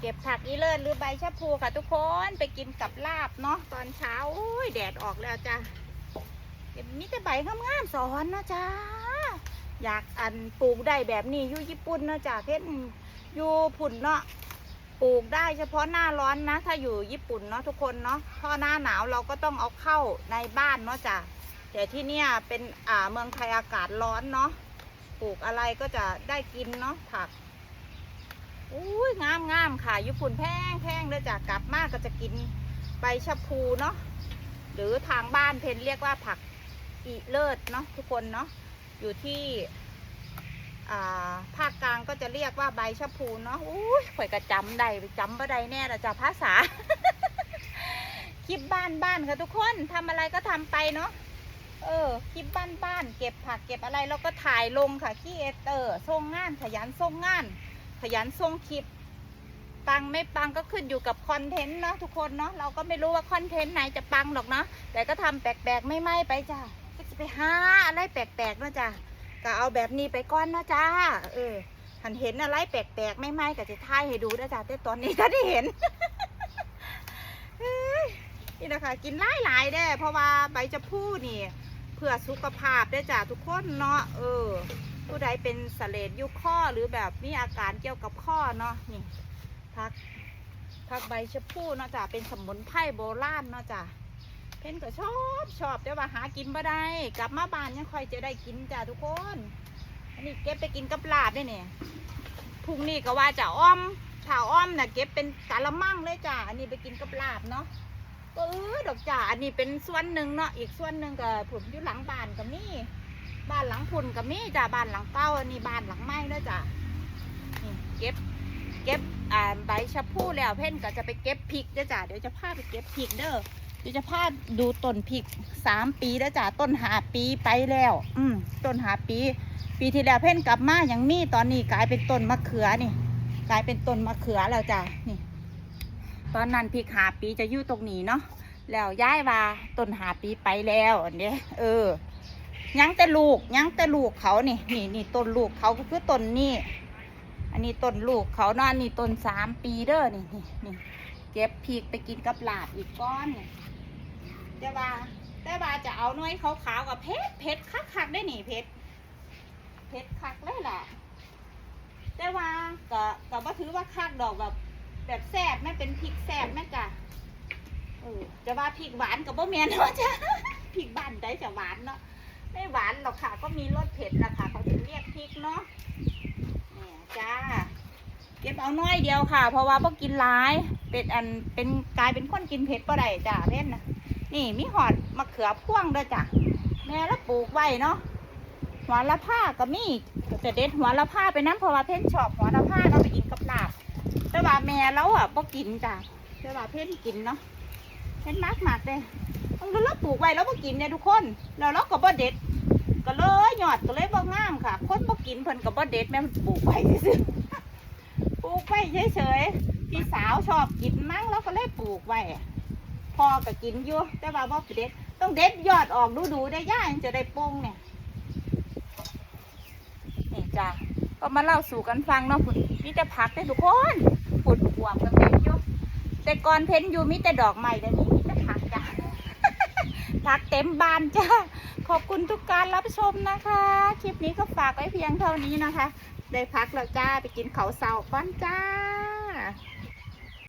เก็บผักอีเลิศหรือใบชะพูค่ะทุกคนไปกินกับลาบเนาะตอนเช้าโอ้ยแดดออกแล้วจ้ะเก็บมีแต่ใบงามๆสอนนะจ้าอยากอันปลูกได้แบบนี้อยู่ญี่ปุ่นนะจ้ะเพชรอยู่ผุ่นเนาะปลูกได้เฉพาะหน้าร้อนนะ ถ้าอยู่ญี่ปุ่นเนาะทุกคนเนาะพอหน้าหนาวเราก็ต้องเอาเข้าในบ้านเนาะจ้ะแต่ที่เนี่ยเป็นอ่าเมืองไทยอากาศร้อนเนาะปลูกอะไรก็จะได้กินเนาะผัก อุ้ยงามงามค่ะญี่ปุ่นแพงแพงเลยจ้ะกลับมากก็จะกินใบชะพูเนาะหรือทางบ้านเพนเรียกว่าผักอีเลิศเนาะทุกคนเนาะอยู่ที่ภาคกลางก็จะเรียกว่าใบชะพูเนาะอุ้ยข่อยก็จำได้จำบ่ได้แน่ละจ้ะภาษา คลิปบ้านบ้านค่ะทุกคนทำอะไรก็ทำไปเนาะเออคลิปบ้านบ้านเก็บผักเก็บอะไรแล้วก็ถ่ายลงค่ะขี้เอเตอร์ส่งงานขยันส่งงาน ขยันส่งคลิป ปังไม่ปังก็ขึ้นอยู่กับคอนเทนต์เนาะทุกคนเนาะเราก็ไม่รู้ว่าคอนเทนต์ไหนจะปังหรอกเนาะแต่ก็ทำแปลกๆไม่ไม่ไปจ้ะก็จะไปหาอะไรแปลกๆเนาะจ้ะก็เอาแบบนี้ไปก่อนเนาะจ้าเออหันเห็นอะไรแปลกๆไม่ไม่ก็จะถ่ายให้ดูนะจ้ะแต่ตอนนี้ถ้าได้เห็นนี่นะคะกินหลายหลายๆเด้เพราะว่าใบจะพูนี่ เพื่อสุขภาพได้จ้ะทุกคนเนาะเออ ผู้ใดเป็นสเลดยุคข้อหรือแบบมีอาการเกี่ยวกับข้อเนาะนี่พักพักใบชะพูเนาะจ้ะเป็นสมุนไพรโบราณเนาะจ้ะเพ่นก็ชอบชอบแต่ว่าหากินบ่ได้กลับมาบ้านยังค่อยจะได้กินจ้ะทุกคนอันนี้เก็บไปกินกับลาบได้เนี่ยพรุ่งนี้ก็ว่าจะอ้อมถ้าอ้อมน่ะเก็บเป็นกะละมังเลยจ้ะอันนี้ไปกินกับลาบเนาะก็เออดอกจ้ะอันนี้เป็นส่วนหนึ่งเนาะอีกส่วนหนึ่งก็ผมอยู่หลังบ้านกับนี่ บ้านหลังพุ่นกับมีจ้ะบ้านหลังเก้าอันนี้บ้านหลังไม้เด้จ้ะนี่เก็บเก็บอ่าใบชะพูแล้วเพ่นก็จะไปเก็บพริกเด้จ้ะเดี๋ยวจะพาไปเก็บพริกเด้อเดี๋ยวจะพาดูต้นพริกสามปีเด้จ้ะต้นหาปีไปแล้ว อืมต้นหาปี ปีที่แล้วเพ่นกลับมาอย่างมีตอนนี้กลายเป็นต้นมะเขือนี่ กลายเป็นต้นมะเขือแล้วจ้ะนี่ ตอนนั้นพริกหาปีจะอยู่ตรงนี้เนาะแล้วย้ายว่าต้นหาปีไปแล้วอันเนี้ยเออ ยังแต่ลูกยังแต่ลูกเขานี่นี่นี่ต้นลูกเขาก็คือต้นนี่อันนี้ต้นลูกเขานอนนี้ต้นสามปีเด้อนี่นี่นี่เก็บพริกไปกินกับลาบอีกก้อนนี่แต่ว่าแต่ว่าจะเอาหน้อยขาวๆกับเพชรเพชรคักๆได้หนิเพชรเพชรคักเลยล่ะแต่ว่าก็ก็บ่ถือว่าคักดอกแบบ แบบแซ่บไม่เป็นพริกแซ่บแม่จ้ะเออจะว่าพริกหวานกับบ่เมียนว่าจ้ะพริกบ้านได้จะหวานเนาะ ไม่หวานหรอกค่ะ ก็มีรสเผ็ดนะคะเขาถึงเรียกพริกเนาะเนี่ยจ้า เก็บเอาน้อยเดียวค่ะ เพราะว่าพวกกินหลาย เป็นอันเป็นกลายเป็นคนกินเผ็ดปะไดจ้าเพ่นนะนี่มีหอดมะเขือพ่วงด้วยจ้ะแม่แล้วปลูกไว้เนาะหัวละผ้าก็มีจะเด็ดหัวละผ้าไปน้ำเพราะว่าเพ่นชอบหัวละผ้าเราไปกินกับลาบแต่ว่าแม่เราอะบ่กินจ้ะแต่ว่าเพ่นกินเนาะเพ่นมากมากเลย แล้วเราปลูกไว้แล้วบ่กินเนี่ยทุกคนแล้วเราก็บ่เด็ด ก็เลยยอดก็เลยบ่งามค่ะ คนบ่กินเพิ่นก็บ่เด็ดแม่ปลูกไว้ซื่อๆปลูกไว้เฉยๆพี่สาวชอบกินมั้งเราก็เลยปลูกไว้พอก็กินอยู่แต่ว่าบ่เด็ด ต้องเด็ดยอดออกดูๆได้ย่าจะได้ปงเนี่ยนี่จ้ะก็มาเล่าสู่กันฟังเนาะพุ่นมีแต่ผักได้ทุกคนปุ่นบวมกันเต็มอยู่แต่ก่อนเพ้นอยู่มีแต่ดอกไม้เดี๋ยวนี้มีแต่ผักจ้ะ ผักเต็มบานจ้าขอบคุณทุกการรับชมนะคะ คลิปนี้ก็ฝากไว้เพียงเท่านี้นะคะ ได้พักแล้วจ้าไปกินเขาเสาก้อนจ้า